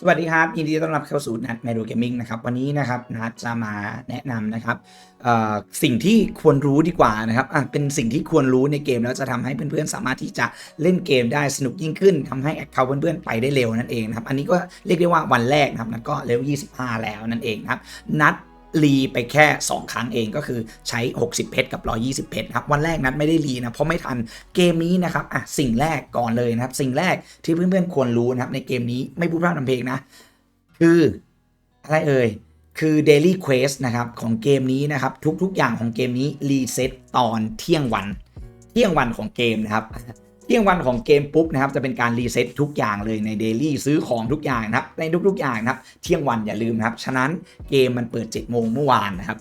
สวัสดีครับยินดีต้อนรับเข้าสู่นัดแมดูเกมมิ่งนะครับวันนี้นะครับนัดจะมาแนะนำนะครับสิ่งที่ควรรู้ดีกว่านะครับอะเป็นสิ่งที่ควรรู้ในเกมแล้วจะทำให้เพื่อนๆ สามารถที่จะเล่นเกมได้สนุกยิ่งขึ้นทำให้แอคเคาท์เพื่อนๆไปได้เร็วนั่นเองนะครับอันนี้ก็เรียกได้ว่าวันแรกนะครับนัดก็เลเวล25 แล้วนั่นเองนะครับนัด รีไปแค่ 2 ครั้งเองก็คือใช้ 60 เพชรกับ 120 เพชรครับวันแรกนัดไม่ได้รีนะเพราะไม่ทันเกมนี้นะครับอะสิ่งแรกก่อนเลยนะครับ สิ่งแรกที่เพื่อนๆควรรู้นะครับในเกมนี้ไม่พูดพร่ำทำเพลงนะ คืออะไรเอ่ยคือ Daily Quest นะครับของเกมนี้นะครับ ทุกๆอย่างของเกมนี้รีเซ็ตตอนเที่ยงวัน เที่ยงวันของเกมนะครับ เที่ยงวันของเกมปุ๊บนะครับจะเป็นการรีเซ็ตทุกอย่างเลยในเดลี่ซื้อของทุกอย่างนะครับในทุกๆอย่างนะครับเที่ยงวันอย่าลืมนะครับฉะนั้นเกมมันเปิด7โมงเมื่อวานนะครับ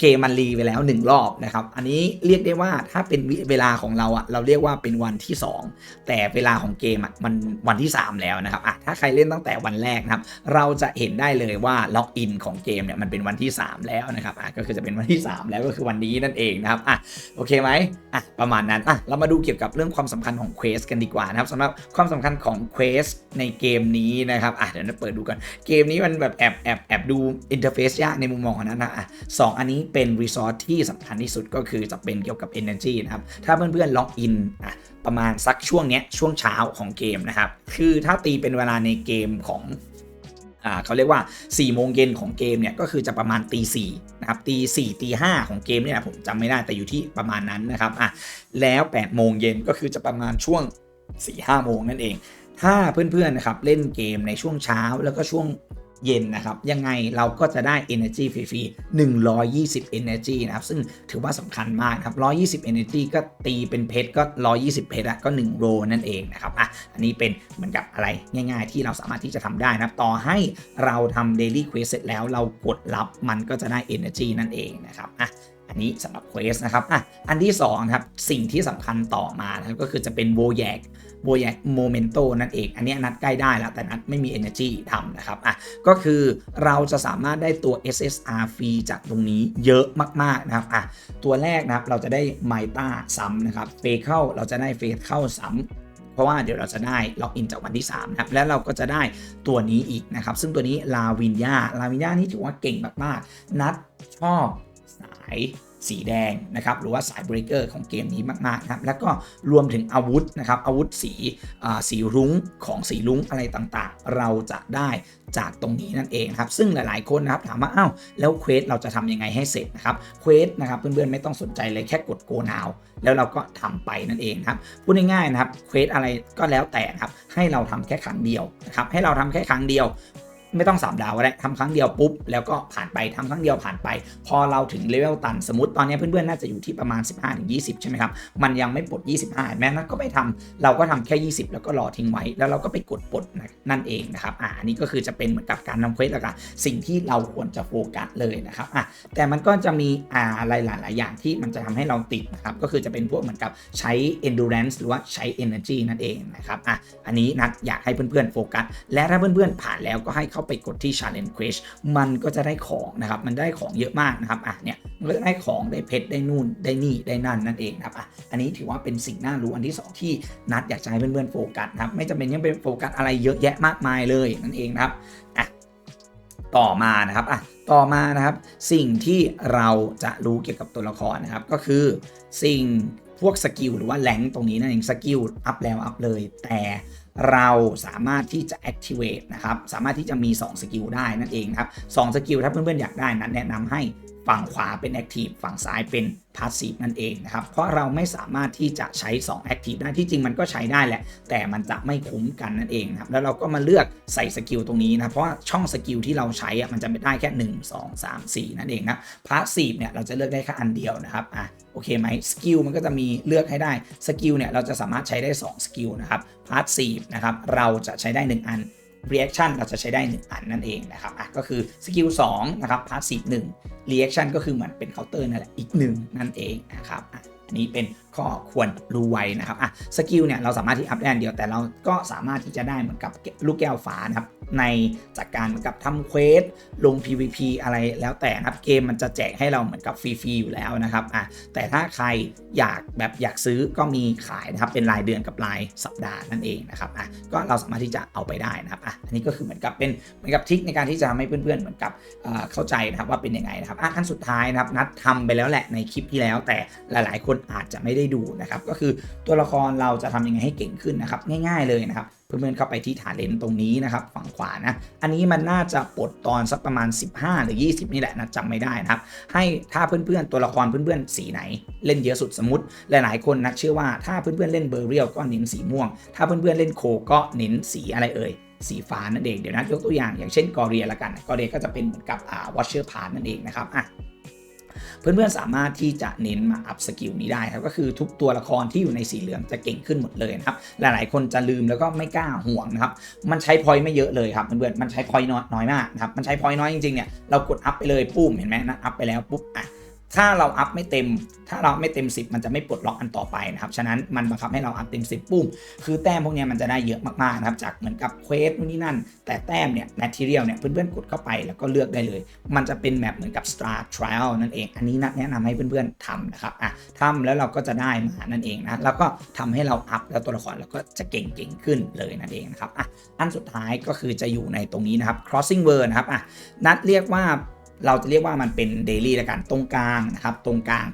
เกมมันรีไปแล้ว 1 รอบนะครับ อันนี้เรียกได้ว่าถ้าเป็นเวลาของเราอะเราเรียกว่าเป็นวันที่ 2 แต่เวลาของเกมอะมันวันที่ 3 แล้วนะครับอะถ้าใครเล่นตั้งแต่วันแรกนะครับ เราจะเห็นได้เลยว่าล็อกอินของเกมเนี่ยมันเป็นวันที่ 3 แล้วนะครับอะก็คือจะเป็นวันที่ 3 แล้วก็คือวันนี้นั่นเองนะครับอะโอเคไหมอะประมาณนั้นอะเรามาดูเกี่ยวกับเรื่องความสำคัญของเควสกันดีกว่านะครับสำหรับความสำคัญของเควสในเกมนี้นะครับอะเดี๋ยวเราเปิดดูกันเกมนี้มันแบบแอบแอบแอบดูอินเทอร์เฟซยากในมุมมองของนั้นนะอะสองอันนี้เป็นรีซอสที่สำคัญที่สุดก็คือจะเป็นเกี่ยวกับ Energy นะครับ ถ้าเพื่อนๆล็อกอินอะประมาณสักช่วงเนี้ยช่วงเช้าของเกมนะครับ คือถ้าตีเป็นเวลาในเกมของอ่าเขาเรียกว่า 4 โมงเย็นของเกมเนี่ยก็คือจะประมาณตีสี่นะครับตีสี่ตีห้าของเกมเนี่ยผมจำไม่ได้แต่อยู่ที่ประมาณนั้นนะครับอะแล้ว 8 โมงเย็นก็คือจะประมาณช่วง 4 5 โมงนั่นเอง ถ้าเพื่อนๆนะครับเล่นเกมในช่วงเช้าแล้วก็ช่วง เย็นนะครับ ยังไงเราก็จะได้ Energy ฟรีๆ120 Energy นะครับ ซึ่งถือว่าสำคัญมากครับ 120 Energy ก็ตีเป็นเพชรก็ 120 เพชรอะก็ 1 โรนั่นเองนะครับอะอันนี้เป็นเหมือนกับอะไรง่ายๆ ที่เราสามารถที่จะทำได้นะครับ ต่อให้เราทำ Daily Quest เสร็จแล้วเรากดรับมันก็จะได้ Energy นั่นเองนะครับอะ นี้สำหรับเควสนะครับอะอันที่2นะครับสิ่งที่สำคัญต่อมานะครับก็คือจะเป็นโบแยกโบแยกโมเมนโตนั่นเอง อันนี้นัดใกล้ได้แล้ว แต่นัดไม่มี Energy ทำนะครับอะก็คือเราจะสามารถได้ตัว SSR ฟรีจากตรงนี้เยอะมากๆนะครับอะตัวแรกนะครับเราจะได้ไมต้าซ้ำนะครับเฟเข้าเราจะได้เฟเข้าซ้ำเพราะว่าเดี๋ยวเราจะได้ล็อกอินจากวันที่3นะครับแล้วเราก็จะได้ตัวนี้อีกนะครับ ซึ่งตัวนี้ลาวินยาลาวินยานี่ถือว่าเก่งมากๆ นัดชอบสาย สีแดงนะครับหรือว่าสายเบรกเกอร์ของเกมนี้มากๆนะครับแล้วก็รวมถึงอาวุธนะครับอาวุธสีสีรุ้งของสีรุ้งอะไรต่างๆ เราจะได้จากตรงนี้นั่นเองครับซึ่งหลายๆคนนะครับถามว่าอ้าวแล้วเควสเราจะทำยังไงให้เสร็จนะครับเควสนะครับเพื่อนๆไม่ต้องสนใจเลยแค่กดโกนาวแล้วเราก็ทำไปนั่นเองครับพูดง่ายๆนะครับเควสอะไรก็แล้วแต่นะครับให้เราทำแค่ครั้งเดียวนะครับให้เราทำแค่ครั้งเดียว ไม่ต้อง3ดาวก็ได้ทำครั้งเดียวปุ๊บแล้วก็ผ่านไปทำครั้งเดียวผ่านไป พอเราถึงเลเวลตันสมมติตอนนี้เพื่อนๆน่าจะอยู่ที่ประมาณ 15-20 ใช่ไหมครับ มันยังไม่ปลด 25 แม้นั้นก็ไม่ทำเราก็ทำแค่ 20 แล้วก็รอทิ้งไว้ แล้วเราก็ไปกดปลดน,นั่นเองนะครับอ่านี้ก็คือจะเป็นเหมือนกับการทำเควสแล้วกันสิ่งที่เราควรจะโฟกัสเลยนะครับอะแต่มันก็จะมีอ่าอะไรหลายๆอย่างที่มันจะทำให้เราติดนะครับก็คือจะเป็นพวกเหมือนกับใช้ endurance หรือว่าใช้ energy นั่นเองนะครับอะอันนี้นัดอยากให้เพื่อนๆโฟกัสและถ้าเพื่อนๆผ่านแล้วก็ให้เข้าไปกดที่ challenge quest มันก็จะได้ของนะครับ มันได้ของเยอะมากนะครับอะเนี่ยมันก็จะได้ของได้เพชรได้นู่นได้นี่ได้นั่นนั่นเองนะครับอะอันนี้ถือว่าเป็นสิ่งน่ารู้อันที่ 2 ที่นัดอยากจะให้เพื่อนๆโฟกัสนะครับไม่จำเป็นต้องเป็นโฟกัสอะไรเยอะแยะมากมายเลยนั่นเองนะครับอะต่อมานะครับอะต่อมานะครับ สิ่งที่เราจะรู้เกี่ยวกับตัวละครนะครับ ก็คือสิ่งพวกสกิลหรือว่าแรงตรงนี้นั่นเองสกิลอัพแล้วอัพเลยแต่ เราสามารถที่จะ activate นะครับ สามารถที่จะมี 2 สกิลได้นั่นเองครับ2สกิลถ้าเพื่อนๆอยากได้นั้นแนะนำให้ ฝั่งขวาเป็น active ฝั่งซ้ายเป็น passive นั่นเองนะครับ เพราะเราไม่สามารถที่จะใช้2 active ได้ที่จริงมันก็ใช้ได้แหละ แต่มันจะไม่คุ้มกันนั่นเองนะครับ แล้วเราก็มาเลือกใส่สกิลตรงนี้นะ เพราะว่าช่องสกิลที่เราใช้อะมันจะไม่ได้แค่ 1 2 3 4 นั่นเองนะ passive เนี่ยเราจะเลือกได้แค่อันเดียวนะครับอะโอเคไหมสกิลมันก็จะมีเลือกให้ได้สกิลเนี่ยเราจะสามารถใช้ได้2สกิลนะครับ passive นะครับเราจะใช้ได้ 1 อัน reaction เราจะใช้ได้ 1 อันนั่นเองนะครับอะก็คือสกิล2นะครับ passive 1 reaction ก็คือเหมือนเป็นเคาน์เตอร์นั่นแหละอีก 1 นั่นเองนะครับอะอันนี้เป็นข้อควรรู้ไว้นะครับอะสกิลเนี่ยเราสามารถที่อัพได้อันเดียวแต่เราก็สามารถที่จะได้เหมือนกับลูกแก้วฟ้านะครับ ในจากการเหมือนกับทำเควสลง PVP อะไรแล้วแต่นะครับเกมมันจะแจกให้เราเหมือนกับฟรีๆอยู่แล้วนะครับอะแต่ถ้าใครอยากแบบอยากซื้อก็มีขายนะครับเป็นรายเดือนกับรายสัปดาห์นั่นเองนะครับอะก็เราสามารถที่จะเอาไปได้นะครับอะอันนี้ก็คือเหมือนกับเป็นเหมือนกับทิคในการที่จะทำให้เพื่อนๆเหมือนกับเเข้าใจนะครับว่าเป็นยังไงนะครับอะขั้นสุดท้ายนะครับนัดทำไปแล้วแหละในคลิปที่แล้ว แต่หลายๆ คนอาจจะไม่ได้ดูนะครับก็คือตัวละครเราจะทำยังไงให้เก่งขึ้นนะครับง่าย ๆเลยนะครับเพื่อนๆเข้าไปที่ฐานเลนตรงนี้นะครับฝั่งขวานะ อันนี้มันน่าจะปลดตอนสักประมาณ 15 หรือ 20 นี่แหละนะจำไม่ได้นะครับ ให้ถ้าเพื่อนๆตัวละครเพื่อนๆสีไหน เล่นเยอะสุดสมมติ หลายๆคนนะเชื่อว่าถ้าเพื่อนๆเล่นเบอร์เรียลก็เน้นสีม่วง ถ้าเพื่อนๆเล่นโคก็เน้นสีอะไรเอ่ยสีฟ้านั่นเองเดี๋ยวนะยกตัวอย่างอย่างเช่นกอเรียละกันกอเรียก็จะเป็นเหมือนกับอ่าวอชเชอร์พาร์นั่นเองนะครับอะ เพื่อนๆสามารถที่จะเน้นมาอัพสกิลนี้ได้ครับก็คือทุกตัวละครที่อยู่ในสีเหลืองจะเก่งขึ้นหมดเลยนะครับหลายๆ คนจะลืมแล้วก็ไม่กล้าห่วงนะครับมันใช้พอยต์ไม่เยอะเลยครับเพื่อนๆมันใช้พอยต์น้อยน้อยมากนะครับมันใช้พอยต์น้อยจริงๆเนี่ยเรากดอัพไปเลยปุ๊บเห็นไหมนะอัพไปแล้วปุ๊บอะ ถ้าเราอัพไม่เต็ม ถ้าเราไม่เต็ม 10 มันจะไม่ปลดล็อกอันต่อไปนะครับ ฉะนั้นมันบังคับให้เราอัพเต็ม 10 ปุ้ม คือแต้มพวกนี้มันจะได้เยอะมากๆนะครับ จากเหมือนกับเควสนู่นนี่นั่น แต่แต้มเนี่ย material เนี่ยเพื่อนๆกดเข้าไปแล้วก็เลือกได้เลย มันจะเป็นแบบเหมือนกับ star trial นั่นเอง อันนี้นัดแนะนำให้เพื่อนๆทำนะครับ อะทำแล้วเราก็จะได้มานั่นเองนะ แล้วก็ทำให้เราอัพแล้วตัวละครเราก็จะเก่งๆขึ้นเลยนั่นเองนะครับ อะ อันสุดท้ายก็คือจะอยู่ในตรงนี้นะครับ crossing word นะครับ อะ นัดเรียกว่า เราจะเรียกว่ามันเป็นเดลี่ละกันตรงกลางนะครับ ตรงกลาง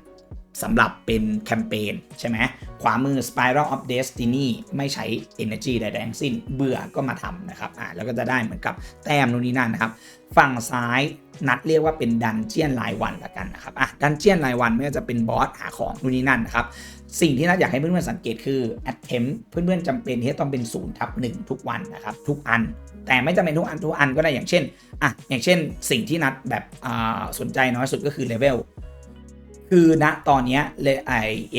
สำหรับเป็นแคมเปญใช่ไหมขวามือ Spiral of Destiny ไม่ใช้ Energy ใดๆทั้งสิ้น เบื่อก็มาทำนะครับอ่าแล้วก็จะได้เหมือนกับแต้มนู่นนี่นั่นนะครับ ฝั่งซ้ายนัดเรียกว่าเป็นดันเจียนรายวันละกันนะครับอะดันเจียนรายวันไม่ว่าจะเป็นบอสหาของนู่นนี่นั่นนะครับ สิ่งที่นัดอยากให้เพื่อนๆสังเกตคือ attempt เพื่อนๆจำเป็นที่จะต้องเป็น0ทับ1ทุกวันนะครับ ทุกอัน แต่ไม่จำเป็นทุกอันทุกอันก็ได้อย่างเช่นอะอย่างเช่น สิ่งที่นัดแบบอ่าสนใจน้อยสุดก็คือเลเวล คือณตอนนี้เลยไอ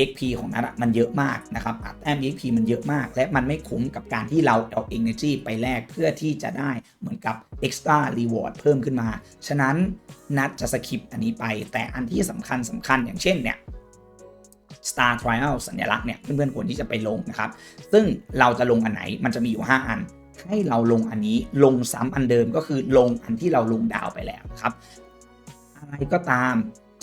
XP ของนัดมันเยอะมากนะครับอะแต้ม XP มันเยอะมาก และมันไม่คุ้มกับการที่เราเอา Energy ไปแลกเพื่อที่จะได้เหมือนกับ Extra Reward เพิ่มขึ้นมา ฉะนั้นนัดจะสคิปอันนี้ไป แต่อันที่สำคัญสำคัญอย่างเช่นเนี่ย Star Trial สัญลักษณ์เนี่ยเพื่อนๆควรที่จะไปลงนะครับ ซึ่งเราจะลงอันไหนมันจะมีอยู่ 5 อัน ให้เราลงอันนี้ลงซ้ำอันเดิมก็คือลงอันที่เราลงดาวไปแล้วนะครับ อะไรก็ตาม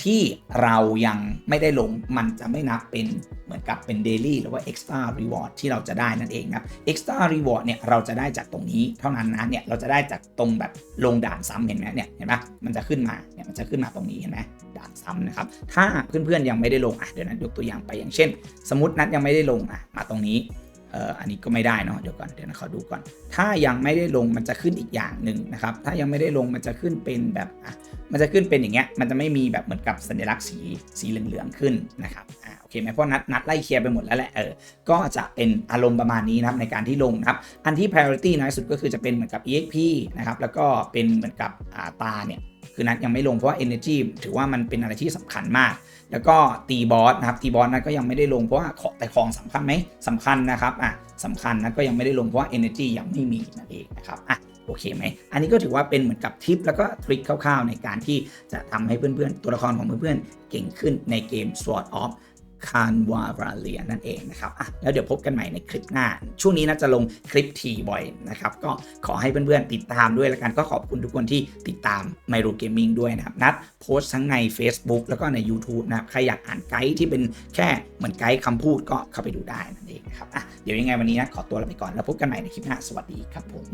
ที่เรายังไม่ได้ลงมันจะไม่นับเป็นเหมือนกับเป็น daily หรือว่า extra reward ที่เราจะได้นั่นเองนะครับ extra reward เนี่ยเราจะได้จากตรงนี้เท่านั้นนะเนี่ยเราจะได้จากตรงแบบลงด่านซ้ำเห็นไหมเนี่ยเห็นไหมมันจะขึ้นมาเนี่ยมันจะขึ้นมาตรงนี้เห็นไหมด่านซ้ำนะครับถ้าเพื่อนๆยังไม่ได้ลงอะเดี๋ยวนั้นยกตัวอย่างไปอย่างเช่น สมมตินัดยังไม่ได้ลงอะมาตรงนี้ เอ่ออันนี้ก็ไม่ได้เนาะเดี๋ยวก่อนเดี๋ยวนะขอดูก่อน ถ้ายังไม่ได้ลงมันจะขึ้นอีกอย่างหนึ่งนะครับ ถ้ายังไม่ได้ลงมันจะขึ้นเป็นแบบอะมันจะขึ้นเป็นอย่างเงี้ยมันจะไม่มีแบบเหมือนกับสัญลักษณ์สีสีเหลืองๆขึ้นนะครับอ่าโอเคไหมเพราะนัดนัดไล่เคลียร์ไปหมดแล้วแหละเออก็จะเป็นอารมณ์ประมาณนี้นะครับในการที่ลงนะครับอันที่ priority น้อยสุดก็คือจะเป็นเหมือนกับ exp นะครับแล้วก็เป็นเหมือนกับอ่าตาเนี่ย คือนัดยังไม่ลงเพราะว่า energy ถือว่ามันเป็นอะไรที่สำคัญมาก แล้วก็ตีบอสนะครับตีบอสนัดก็ยังไม่ได้ลงเพราะว่าขอแต่ของสำคัญไหมสำคัญนะครับอะสำคัญนะก็ยังไม่ได้ลงเพราะว่า energy ยังไม่มีนั่นเองนะครับอะโอเคไหม อันนี้ก็ถือว่าเป็นเหมือนกับทิปแล้วก็ทริคคร่าวๆ ในการที่จะทำให้เพื่อนๆ ตัวละครของเพื่อนๆ เก่งขึ้นในเกม Sword of คานวาราเลียนั่นเองนะครับอะแล้วเดี๋ยวพบกันใหม่ในคลิปหน้า ช่วงนี้น่าจะลงคลิปทีบ่อยนะครับก็ขอให้เพื่อนๆติดตามด้วยแล้วกันก็ขอบคุณทุกคนที่ติดตามไมโ o เกมมิ่งด้วยนะครับ นัดโพสต์ทั้งใน Facebook แล้วก็ใน YouTube นะครับ ใครอยากอ่านไกด์ที่เป็นแค่เหมือนไกด์คำพูดก็เข้าไปดูได้นั่นเองนะครับอะเดี๋ยวยังไงวันนี้นะขอตัวลาไปก่อนแล้วพบกันใหม่ในคลิปหน้าสวัสดีครับผม